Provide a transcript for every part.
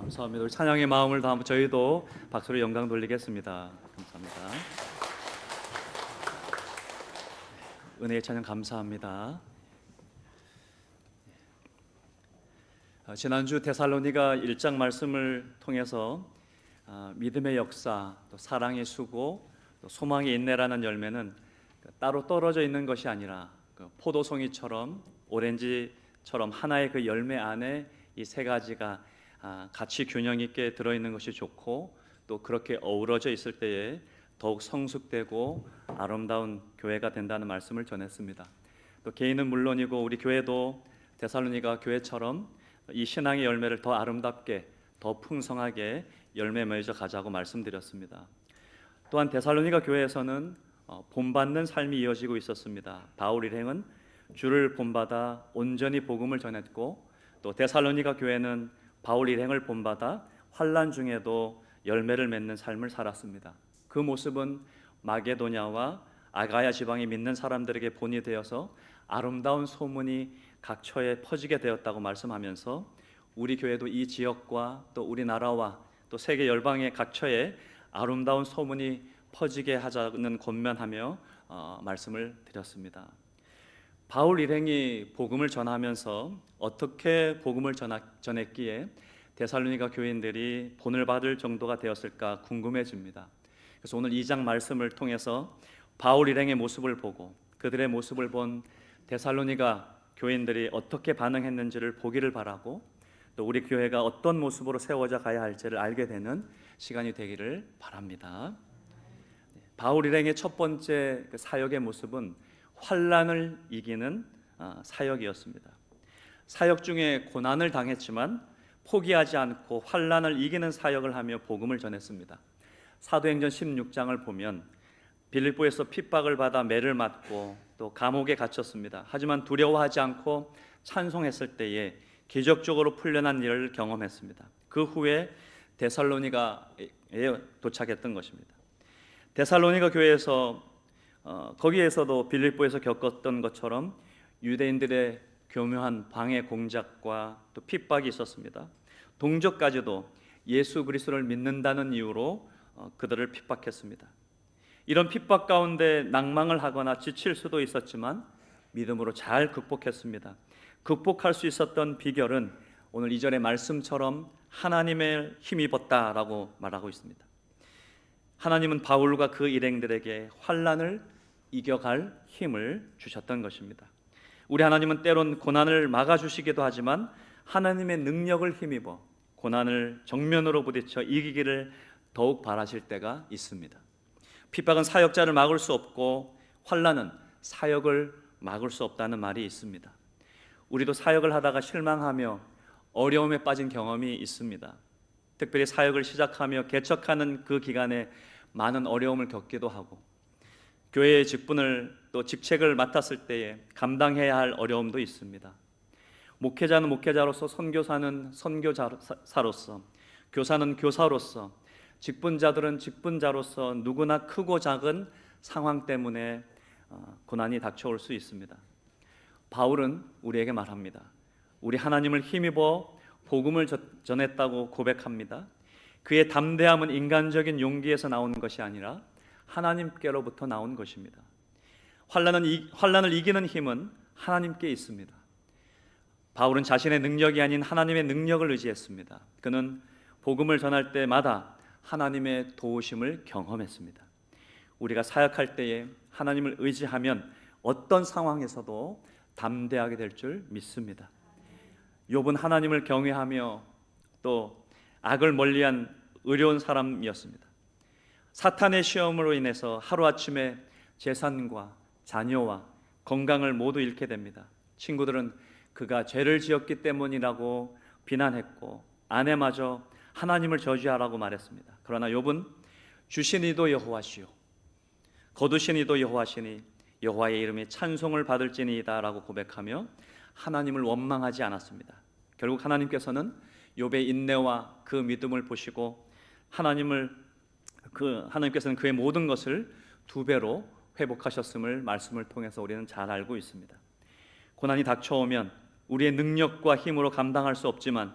감사합니다. 우리 찬양의 마음을 다음 저희도 박수로 영광 돌리겠습니다. 감사합니다. 은혜의 찬양 감사합니다. 어, 지난주 데살로니가 1장 말씀을 통해서 아, 믿음의 역사, 또 사랑의 수고, 또 소망의 인내라는 열매는 그 따로 떨어져 있는 것이 아니라 그 포도송이처럼 오렌지처럼 하나의 그 열매 안에 이 세 가지가 아, 같이 균형 있게 들어 있는 것이 좋고 또 그렇게 어우러져 있을 때에 더욱 성숙되고 아름다운 교회가 된다는 말씀을 전했습니다. 또 개인은 물론이고 우리 교회도 데살로니가 교회처럼 이 신앙의 열매를 더 아름답게 더 풍성하게 열매 맺어 가자고 말씀드렸습니다. 또한 데살로니가 교회에서는 어, 본받는 삶이 이어지고 있었습니다. 바울 일행은 주를 본받아 온전히 복음을 전했고 또 데살로니가 교회는 바울 일행을 본받아 환란 중에도 열매를 맺는 삶을 살았습니다. 그 모습은 마게도냐와 아가야 지방에 믿는 사람들에게 본이 되어서 아름다운 소문이 각처에 퍼지게 되었다고 말씀하면서 우리 교회도 이 지역과 또 우리나라와 또 세계 열방의 각처에 아름다운 소문이 퍼지게 하자는 권면하며 어, 말씀을 드렸습니다. 바울 일행이 복음을 전하면서 어떻게 복음을 전했기에 데살로니가 교인들이 본을 받을 정도가 되었을까 궁금해집니다. 그래서 오늘 2장 말씀을 통해서 바울 일행의 모습을 보고 그들의 모습을 본 데살로니가 교인들이 어떻게 반응했는지를 보기를 바라고 또 우리 교회가 어떤 모습으로 세워져 가야 할지를 알게 되는 시간이 되기를 바랍니다. 바울 일행의 첫 번째 그 사역의 모습은 환란을 이기는 아, 사역이었습니다. 사역 중에 고난을 당했지만 포기하지 않고 환란을 이기는 사역을 하며 복음을 전했습니다. 사도행전 16장을 보면 빌립보에서 핍박을 받아 매를 맞고 또 감옥에 갇혔습니다. 하지만 두려워하지 않고 찬송했을 때에 기적적으로 풀려난 일을 경험했습니다. 그 후에 데살로니가에 도착했던 것입니다. 데살로니가 교회에서 어, 거기에서도 빌립보에서 겪었던 것처럼 유대인들의 교묘한 방해 공작과 또 핍박이 있었습니다. 동족까지도 예수 그리스도를 믿는다는 이유로 어, 그들을 핍박했습니다. 이런 핍박 가운데 낭망을 하거나 지칠 수도 있었지만 믿음으로 잘 극복했습니다. 극복할 수 있었던 비결은 오늘 이절의 말씀처럼 하나님의 힘입었다라고 말하고 있습니다. 하나님은 바울과 그 일행들에게 환란을 이겨갈 힘을 주셨던 것입니다. 우리 하나님은 때론 고난을 막아 주시기도 하지만 하나님의 능력을 힘입어 고난을 정면으로 부딪혀 이기기를 더욱 바라실 때가 있습니다. 핍박은 사역자를 막을 수 없고 환란은 사역을 막을 수 없다는 말이 있습니다. 우리도 사역을 하다가 실망하며 어려움에 빠진 경험이 있습니다. 특별히 사역을 시작하며 개척하는 그 기간에 많은 어려움을 겪기도 하고 교회의 직분을 또 직책을 맡았을 때에 감당해야 할 어려움도 있습니다. 목회자는 목회자로서 선교사는 선교사로서 교사는 교사로서 직분자들은 직분자로서 누구나 크고 작은 상황 때문에 어, 고난이 닥쳐올 수 있습니다. 바울은 우리에게 말합니다. 우리 하나님을 힘입어 복음을 전했다고 고백합니다. 그의 담대함은 인간적인 용기에서 나온 것이 아니라 하나님께로부터 나온 것입니다. 환란은 이, 환란을 이기는 힘은 하나님께 있습니다. 바울은 자신의 능력이 아닌 하나님의 능력을 의지했습니다. 그는 복음을 전할 때마다 하나님의 도우심을 경험했습니다. 우리가 사역할 때에 하나님을 의지하면 어떤 상황에서도 담대하게 될 줄 믿습니다. 욥은 하나님을 경외하며 또 악을 멀리한 의로운 사람이었습니다. 사탄의 시험으로 인해서 하루아침에 재산과 자녀와 건강을 모두 잃게 됩니다. 친구들은 그가 죄를 지었기 때문이라고 비난했고 아내마저 하나님을 저주하라고 말했습니다. 그러나 욥은 주신 이도 여호와시요 거두신 이도 여호와시니 여호와의 이름이 찬송을 받을지니이다라고 고백하며 하나님을 원망하지 않았습니다. 결국 하나님께서는 욥의 인내와 그 믿음을 보시고 하나님을 그 하나님께서는 그의 모든 것을 두 배로 회복하셨음을 말씀을 통해서 우리는 잘 알고 있습니다. 고난이 닥쳐오면 우리의 능력과 힘으로 감당할 수 없지만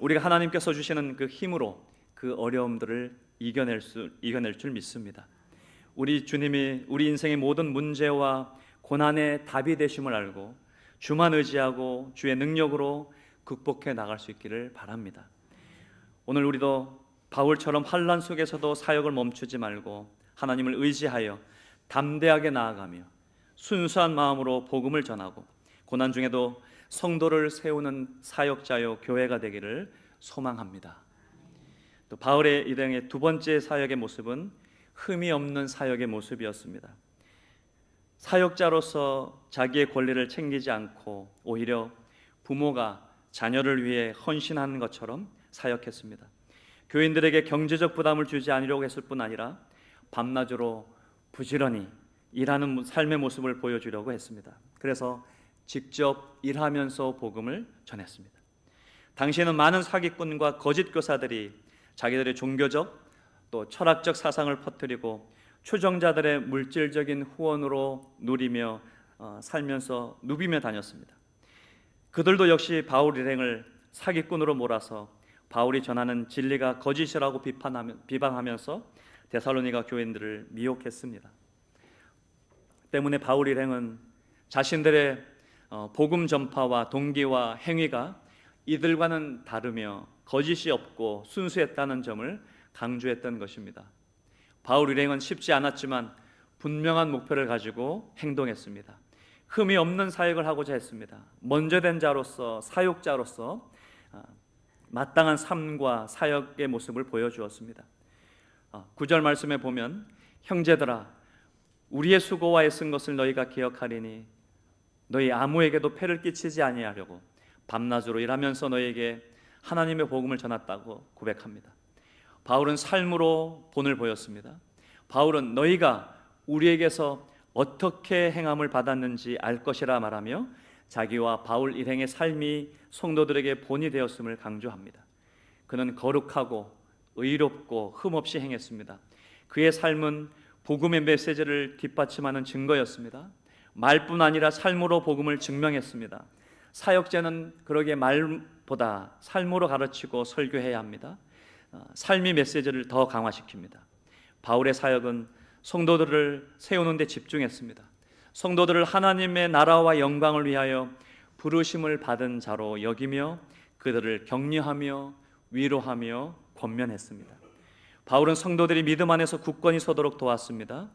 우리가 하나님께서 주시는 그 힘으로 그 어려움들을 이겨낼 수 이겨낼 줄 믿습니다. 우리 주님이 우리 인생의 모든 문제와 고난의 답이 되심을 알고 주만 의지하고 주의 능력으로 극복해 나갈 수 있기를 바랍니다. 오늘 우리도 바울처럼 환란 속에서도 사역을 멈추지 말고 하나님을 의지하여 담대하게 나아가며 순수한 마음으로 복음을 전하고 고난 중에도 성도를 세우는 사역자요 교회가 되기를 소망합니다. 또 바울의 일행의 두 번째 사역의 모습은 흠이 없는 사역의 모습이었습니다. 사역자로서 자기의 권리를 챙기지 않고 오히려 부모가 자녀를 위해 헌신하는 것처럼 사역했습니다. 교인들에게 경제적 부담을 주지 않으려고 했을 뿐 아니라 밤낮으로 부지런히 일하는 삶의 모습을 보여주려고 했습니다. 그래서 직접 일하면서 복음을 전했습니다. 당시에는 많은 사기꾼과 거짓 교사들이 자기들의 종교적 또 철학적 사상을 퍼뜨리고 추종자들의 물질적인 후원으로 누리며 어, 살면서 누비며 다녔습니다. 그들도 역시 바울 일행을 사기꾼으로 몰아서 바울이 전하는 진리가 거짓이라고 비판하며, 비방하면서 데살로니가 교인들을 미혹했습니다. 때문에 바울 일행은 자신들의 어, 복음 전파와 동기와 행위가 이들과는 다르며 거짓이 없고 순수했다는 점을 강조했던 것입니다. 바울 일행은 쉽지 않았지만 분명한 목표를 가지고 행동했습니다. 흠이 없는 사역을 하고자 했습니다. 먼저 된 자로서 사역자로서 아, 마땅한 삶과 사역의 모습을 보여주었습니다. 9절 아, 말씀에 보면 형제들아 우리의 수고와 애쓴 것을 너희가 기억하리니 너희 아무에게도 폐를 끼치지 아니하려고 밤낮으로 일하면서 너희에게 하나님의 복음을 전했다고 고백합니다. 바울은 삶으로 본을 보였습니다. 바울은 너희가 우리에게서 어떻게 행함을 받았는지 알 것이라 말하며 자기와 바울 일행의 삶이 성도들에게 본이 되었음을 강조합니다. 그는 거룩하고 의롭고 흠없이 행했습니다. 그의 삶은 복음의 메시지를 뒷받침하는 증거였습니다. 말뿐 아니라 삶으로 복음을 증명했습니다. 사역자는 그러게 말보다 삶으로 가르치고 설교해야 합니다. 어, 삶의 메시지를 더 강화시킵니다. 바울의 사역은 성도들을 세우는 데 집중했습니다. 성도들을 하나님의 나라와 영광을 위하여 부르심을 받은 자로 여기며 그들을 격려하며 위로하며 권면했습니다. 바울은 성도들이 믿음 안에서 굳건히 서도록 도왔습니다.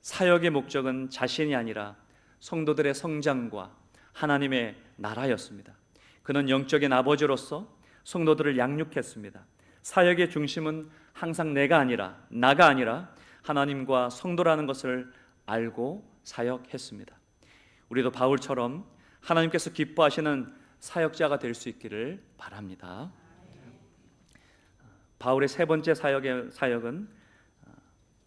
사역의 목적은 자신이 아니라 성도들의 성장과 하나님의 나라였습니다. 그는 영적인 아버지로서 성도들을 양육했습니다. 사역의 중심은 항상 내가 아니라 나가 아니라 하나님과 성도라는 것을 알고 사역했습니다. 우리도 바울처럼 하나님께서 기뻐하시는 사역자가 될 수 있기를 바랍니다. 바울의 세 번째 사역의 사역은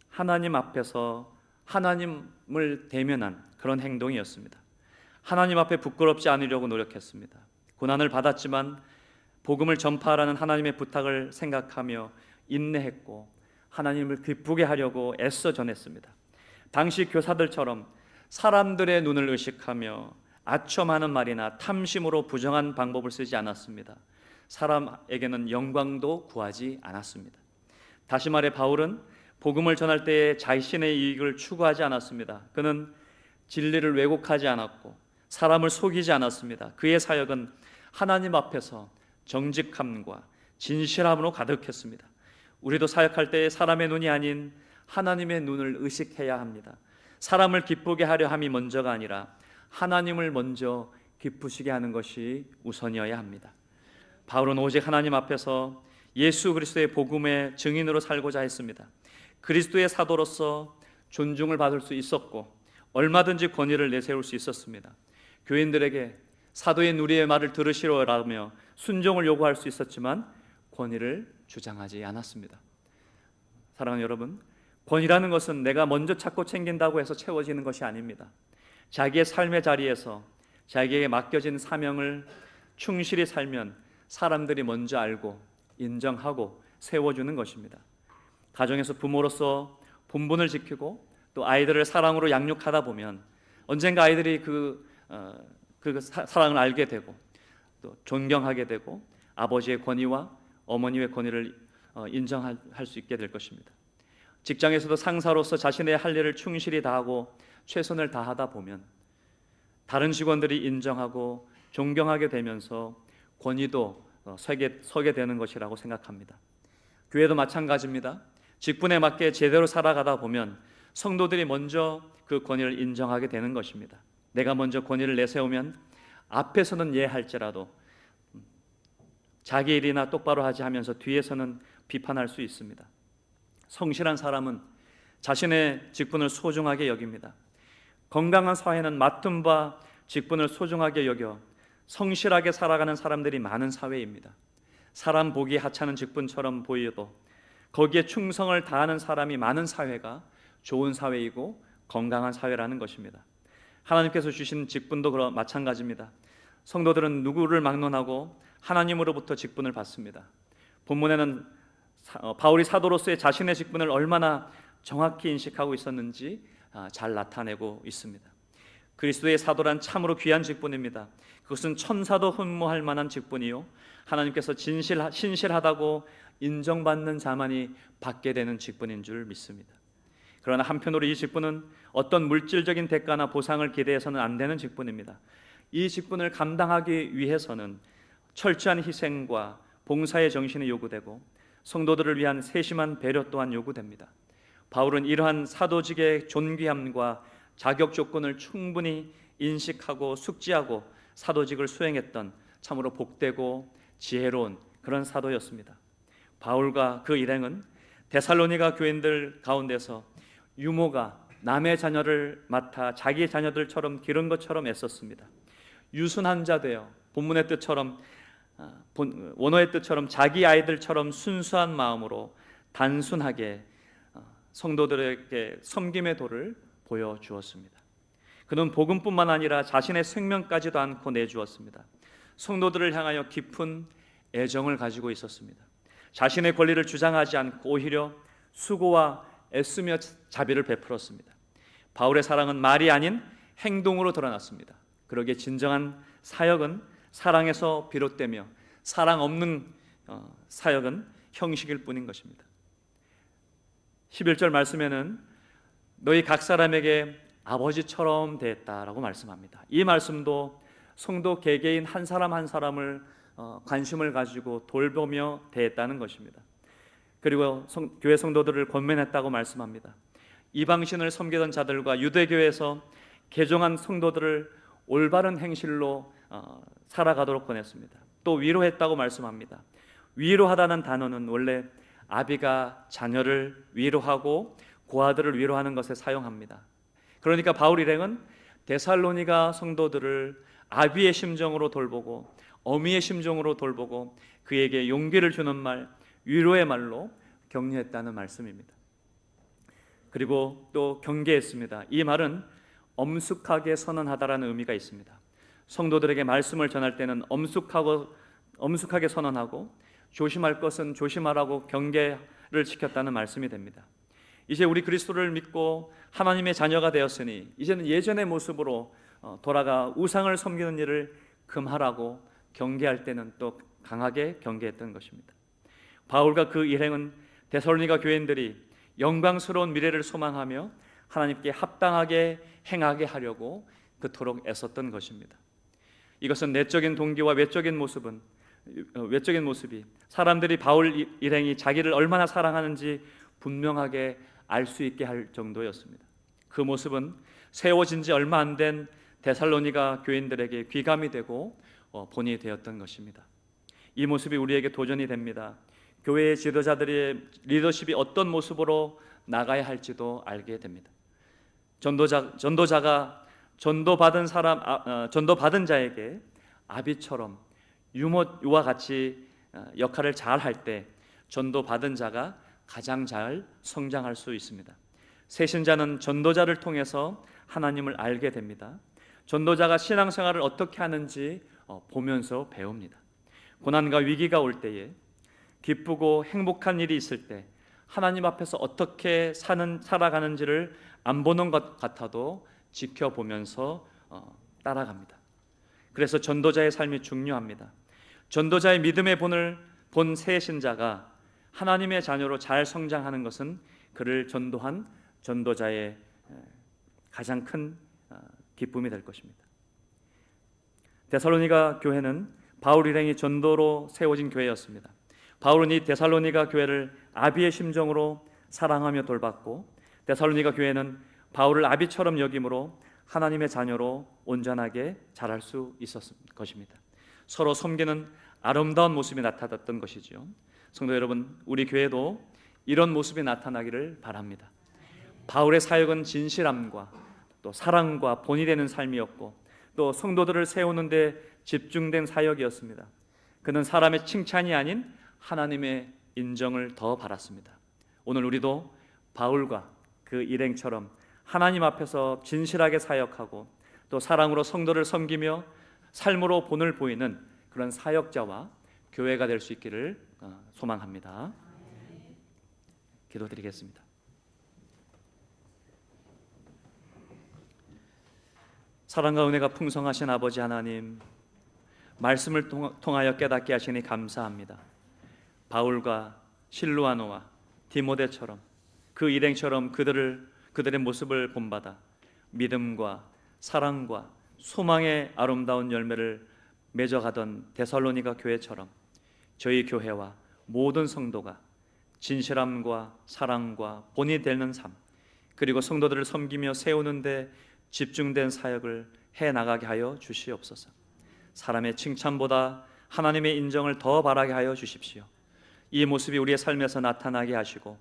하나님 앞에서 하나님을 대면한 그런 행동이었습니다. 하나님 앞에 부끄럽지 않으려고 노력했습니다. 고난을 받았지만 복음을 전파하라는 하나님의 부탁을 생각하며 인내했고 하나님을 기쁘게 하려고 애써 전했습니다. 당시 교사들처럼 사람들의 눈을 의식하며 아첨하는 말이나 탐심으로 부정한 방법을 쓰지 않았습니다. 사람에게는 영광도 구하지 않았습니다. 다시 말해 바울은 복음을 전할 때에 자신의 이익을 추구하지 않았습니다. 그는 진리를 왜곡하지 않았고 사람을 속이지 않았습니다. 그의 사역은 하나님 앞에서 정직함과 진실함으로 가득했습니다. 우리도 사역할 때 사람의 눈이 아닌 하나님의 눈을 의식해야 합니다. 사람을 기쁘게 하려 함이 먼저가 아니라 하나님을 먼저 기쁘시게 하는 것이 우선이어야 합니다. 바울은 오직 하나님 앞에서 예수 그리스도의 복음의 증인으로 살고자 했습니다. 그리스도의 사도로서 존중을 받을 수 있었고 얼마든지 권위를 내세울 수 있었습니다. 교인들에게 사도의 누리의 말을 들으시라며 순종을 요구할 수 있었지만 권위를 주장하지 않았습니다. 사랑하는 여러분, 권위라는 것은 내가 먼저 찾고 챙긴다고 해서 채워지는 것이 아닙니다. 자기의 삶의 자리에서 자기에게 맡겨진 사명을 충실히 살면 사람들이 먼저 알고 인정하고 세워주는 것입니다. 가정에서 부모로서 본분을 지키고 또 아이들을 사랑으로 양육하다 보면 언젠가 아이들이 그, 어, 그 사랑을 알게 되고 또 존경하게 되고 아버지의 권위와 어머니의 권위를 어, 인정할 할수 있게 될 것입니다. 직장에서도 상사로서 자신의 할 일을 충실히 다하고 최선을 다하다 보면 다른 직원들이 인정하고 존경하게 되면서 권위도 어, 서게, 서게 되는 것이라고 생각합니다. 교회도 마찬가지입니다. 직분에 맞게 제대로 살아가다 보면 성도들이 먼저 그 권위를 인정하게 되는 것입니다. 내가 먼저 권위를 내세우면 앞에서는 예할지라도 음, 자기 일이나 똑바로 하지 하면서 뒤에서는 비판할 수 있습니다. 성실한 사람은 자신의 직분을 소중하게 여깁니다. 건강한 사회는 맡은 바 직분을 소중하게 여겨 성실하게 살아가는 사람들이 많은 사회입니다. 사람 보기 하찮은 직분처럼 보여도 거기에 충성을 다하는 사람이 많은 사회가 좋은 사회이고 건강한 사회라는 것입니다. 하나님께서 주신 직분도 그런 마찬가지입니다. 성도들은 누구를 막론하고 하나님으로부터 직분을 받습니다. 본문에는 사- 어, 바울이 사도로서의 자신의 직분을 얼마나 정확히 인식하고 있었는지 아, 잘 나타내고 있습니다. 그리스도의 사도란 참으로 귀한 직분입니다. 그것은 천사도 흠모할 만한 직분이요 하나님께서 진실 신실하다고 인정받는 자만이 받게 되는 직분인 줄 믿습니다. 그러나 한편으로 이 직분은 어떤 물질적인 대가나 보상을 기대해서는 안 되는 직분입니다. 이 직분을 감당하기 위해서는 철저한 희생과 봉사의 정신이 요구되고 성도들을 위한 세심한 배려 또한 요구됩니다. 바울은 이러한 사도직의 존귀함과 자격 조건을 충분히 인식하고 숙지하고 사도직을 수행했던 참으로 복되고 지혜로운 그런 사도였습니다. 바울과 그 일행은 데살로니가 교인들 가운데서 유모가 남의 자녀를 맡아 자기 자녀들처럼 기른 것처럼 애썼습니다. 유순한 자 되어 본문의 뜻처럼 아, 본- 원어의 뜻처럼 자기 아이들처럼 순수한 마음으로 단순하게 어, 성도들에게 섬김의 도를 보여 주었습니다. 그는 복음뿐만 아니라 자신의 생명까지도 않고 내주었습니다. 성도들을 향하여 깊은 애정을 가지고 있었습니다. 자신의 권리를 주장하지 않고 오히려 수고와 애쓰며 자비를 베풀었습니다. 바울의 사랑은 말이 아닌 행동으로 드러났습니다. 그러기에 진정한 사역은 사랑에서 비롯되며 사랑 없는 어, 사역은 형식일 뿐인 것입니다. 11절 말씀에는 너희 각 사람에게 아버지처럼 대했다라고 말씀합니다. 이 말씀도 성도 개개인 한 사람 한 사람을 어, 관심을 가지고 돌보며 대했다는 것입니다. 그리고 성, 교회 성도들을 권면했다고 말씀합니다. 이방신을 섬기던 자들과 유대교에서 개종한 성도들을 올바른 행실로 어, 살아가도록 권했습니다. 또 위로했다고 말씀합니다. 위로하다는 단어는 원래 아비가 자녀를 위로하고 고아들을 위로하는 것에 사용합니다. 그러니까 바울 일행은 데살로니가 성도들을 아비의 심정으로 돌보고 어미의 심정으로 돌보고 그에게 용기를 주는 말, 위로의 말로 격려했다는 말씀입니다. 그리고 또 경계했습니다. 이 말은 엄숙하게 선언하다라는 의미가 있습니다. 성도들에게 말씀을 전할 때는 엄숙하고 엄숙하게 선언하고 조심할 것은 조심하라고 경계를 지켰다는 말씀이 됩니다. 이제 우리 그리스도를 믿고 하나님의 자녀가 되었으니 이제는 예전의 모습으로 어, 돌아가 우상을 섬기는 일을 금하라고 경계할 때는 또 강하게 경계했던 것입니다. 바울과 그 일행은 데살로니가 교인들이 영광스러운 미래를 소망하며 하나님께 합당하게 행하게 하려고 그토록 애썼던 것입니다. 이것은 내적인 동기와 외적인 모습은 어, 외적인 모습이 사람들이 바울 이- 일행이 자기를 얼마나 사랑하는지 분명하게 알 수 있게 할 정도였습니다. 그 모습은 세워진 지 얼마 안 된 데살로니가 교인들에게 귀감이 되고 어, 본이 되었던 것입니다. 이 모습이 우리에게 도전이 됩니다. 교회의 지도자들의 리더십이 어떤 모습으로 나가야 할지도 알게 됩니다. 전도자 전도자가 전도 받은 사람 아, 어, 전도 받은 자에게 아비처럼 유모와 같이 어, 역할을 잘 할 때 전도 받은 자가 가장 잘 성장할 수 있습니다. 세신자는 전도자를 통해서 하나님을 알게 됩니다. 전도자가 신앙생활을 어떻게 하는지 어, 보면서 배웁니다. 고난과 위기가 올 때에 기쁘고 행복한 일이 있을 때 하나님 앞에서 어떻게 사는 살아가는지를 안 보는 것 같아도 지켜보면서 어, 따라갑니다. 그래서 전도자의 삶이 중요합니다. 전도자의 믿음의 본을 본 새 신자가 하나님의 자녀로 잘 성장하는 것은 그를 전도한 전도자의 가장 큰 어, 기쁨이 될 것입니다. 데살로니가 교회는 바울 일행이 전도로 세워진 교회였습니다. 바울은 이 데살로니가 교회를 아비의 심정으로 사랑하며 돌봤고 데살로니가 교회는 바울을 아비처럼 여김으로 하나님의 자녀로 온전하게 자랄 수 있었을 것입니다. 서로 섬기는 아름다운 모습이 나타났던 것이지요. 성도 여러분, 우리 교회도 이런 모습이 나타나기를 바랍니다. 바울의 사역은 진실함과 또 사랑과 본이 되는 삶이었고 또 성도들을 세우는 데 집중된 사역이었습니다. 그는 사람의 칭찬이 아닌 하나님의 인정을 더 바랐습니다. 오늘 우리도 바울과 그 일행처럼 하나님 앞에서 진실하게 사역하고 또 사랑으로 성도를 섬기며 삶으로 본을 보이는 그런 사역자와 교회가 될 수 있기를 어, 소망합니다. 기도드리겠습니다. 사랑과 은혜가 풍성하신 아버지 하나님, 말씀을 통- 통하여 깨닫게 하시니 감사합니다. 바울과 실루아노와 디모데처럼 그 일행처럼 그들을 그들의 모습을 본받아 믿음과 사랑과 소망의 아름다운 열매를 맺어가던 데살로니가 교회처럼 저희 교회와 모든 성도가 진실함과 사랑과 본이 되는 삶 그리고 성도들을 섬기며 세우는데 집중된 사역을 해 나가게 하여 주시옵소서. 사람의 칭찬보다 하나님의 인정을 더 바라게 하여 주십시오. 이 모습이 우리의 삶에서 나타나게 하시고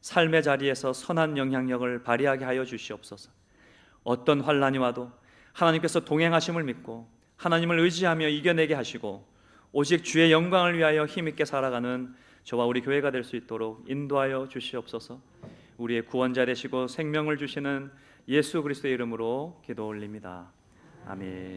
삶의 자리에서 선한 영향력을 발휘하게 하여 주시옵소서. 어떤 환란이 와도 하나님께서 동행하심을 믿고 하나님을 의지하며 이겨내게 하시고 오직 주의 영광을 위하여 힘있게 살아가는 저와 우리 교회가 될 수 있도록 인도하여 주시옵소서. 우리의 구원자 되시고 생명을 주시는 예수 그리스도의 이름으로 기도 올립니다. 아멘.